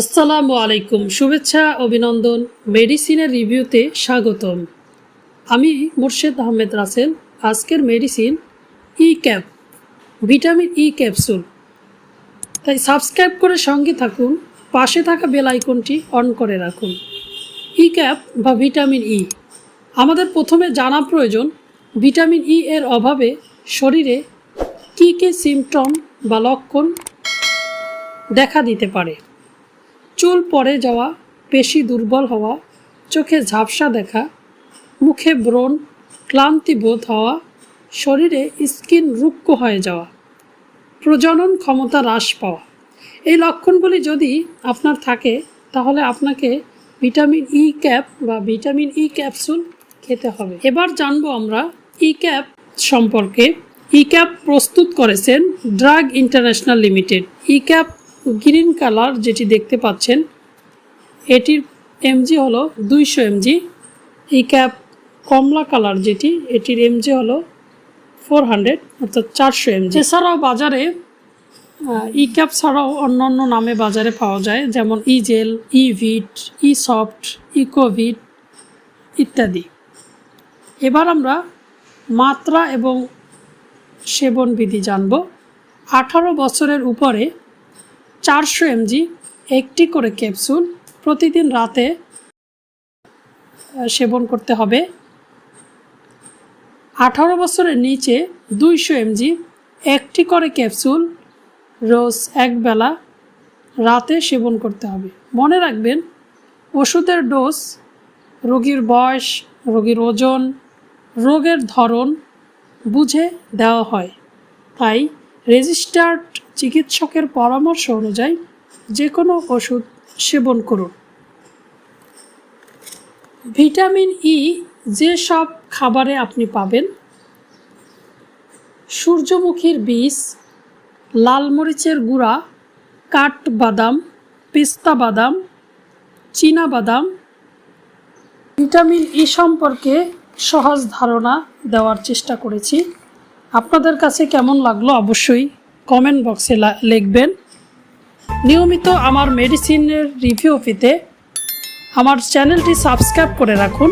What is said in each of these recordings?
আসসালামু আলাইকুম, শুভেচ্ছা, অভিনন্দন, মেডিসিনের রিভিউতে স্বাগতম। আমি মুর্শেদ আহমেদ রাসেল, আজকের medicine E cap vitamin E capsule. তাই সাবস্ক্রাইব করে সঙ্গে থাকুন, পাশে থাকা বেল আইকনটি অন করে রাখুন। ই ক্যাপ বা ভিটামিন ই আমাদের প্রথমে জানা প্রয়োজন, ভিটামিন ই এর অভাবে শরীরে কী কী সিমটম বা লক্ষণ দেখা দিতে পারে। চুল পড়ে যাওয়া, পেশি দুর্বল হওয়া, চোখে ঝাপসা দেখা, মুখে ব্রণ, ক্লান্তি বোধ হওয়া, শরীরে স্কিন রুক্ষ হয়ে যাওয়া, প্রজনন ক্ষমতা হ্রাস পাওয়া। এই লক্ষণগুলি যদি আপনার থাকে, তাহলে আপনাকে ভিটামিন ই ক্যাপ বা ভিটামিন ই ক্যাপসুল খেতে হবে। এবার জানব আমরা ই ক্যাপ সম্পর্কে। ই ক্যাপ প্রস্তুত করেছেন drug international limited. E cap green colour যেটি দেখতে পাচ্ছেন, এটির এমজি হলো দুইশো এমজি ই ক্যাপ কমলা কালার যেটি, এটির এমজি হলো ফোর হান্ড্রেড, অর্থাৎ চারশো এমজি এছাড়াও বাজারে ই ক্যাপ ছাড়াও অন্য অন্য নামে বাজারে পাওয়া যায়, যেমন ই জেল ই ভিট ই সফট ইকোভিট ইত্যাদি। এবার আমরা মাত্রা এবং সেবন বিধি জানব। আঠারো বছরের উপরে চারশো এমজি একটি করে ক্যাপসুল প্রতিদিন রাতে সেবন করতে হবে। আঠারো বছরের নিচে দুইশো এমজি একটি করে ক্যাপসুল রোজ একবেলা রাতে সেবন করতে হবে। মনে রাখবেন, ওষুধের ডোজ রোগীর বয়স, রোগীর ওজন, রোগের ধরন বুঝে দেওয়া হয়। তাই রেজিস্টার্ড চিকিৎসকের পরামর্শ অনুযায়ী যে কোনো ওষুধ সেবন করুন। ভিটামিন ই যে সব খাবারে আপনি পাবেন, সূর্যমুখীর বীজ, লাল মরিচের গুঁড়া কাঠ বাদাম পেস্তা বাদাম, চীনা বাদাম। ভিটামিন ই সম্পর্কে সহজ ধারণা দেওয়ার চেষ্টা করেছি। আপনাদের কাছে কেমন লাগল? অবশ্যই কমেন্ট বক্সে লিখবেন। নিয়মিত আমার মেডিসিনের রিভিউ পেতে আমার চ্যানেলটি সাবস্ক্রাইব করে রাখুন।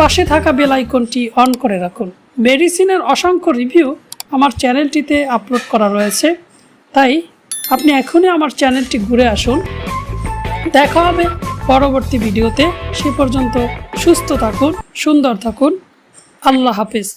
পাশে থাকা বেল আইকনটি অন করে রাখুন। মেডিসিনের অসংখ্য রিভিউ আমার চ্যানেলটিতে আপলোড করা রয়েছে। তাই আপনি এখনই আমার চ্যানেলটি ঘুরে আসুন। দেখা হবে পরবর্তী ভিডিওতে সে পর্যন্ত সুস্থ থাকুন, সুন্দর থাকুন। আল্লাহ হাফেজ।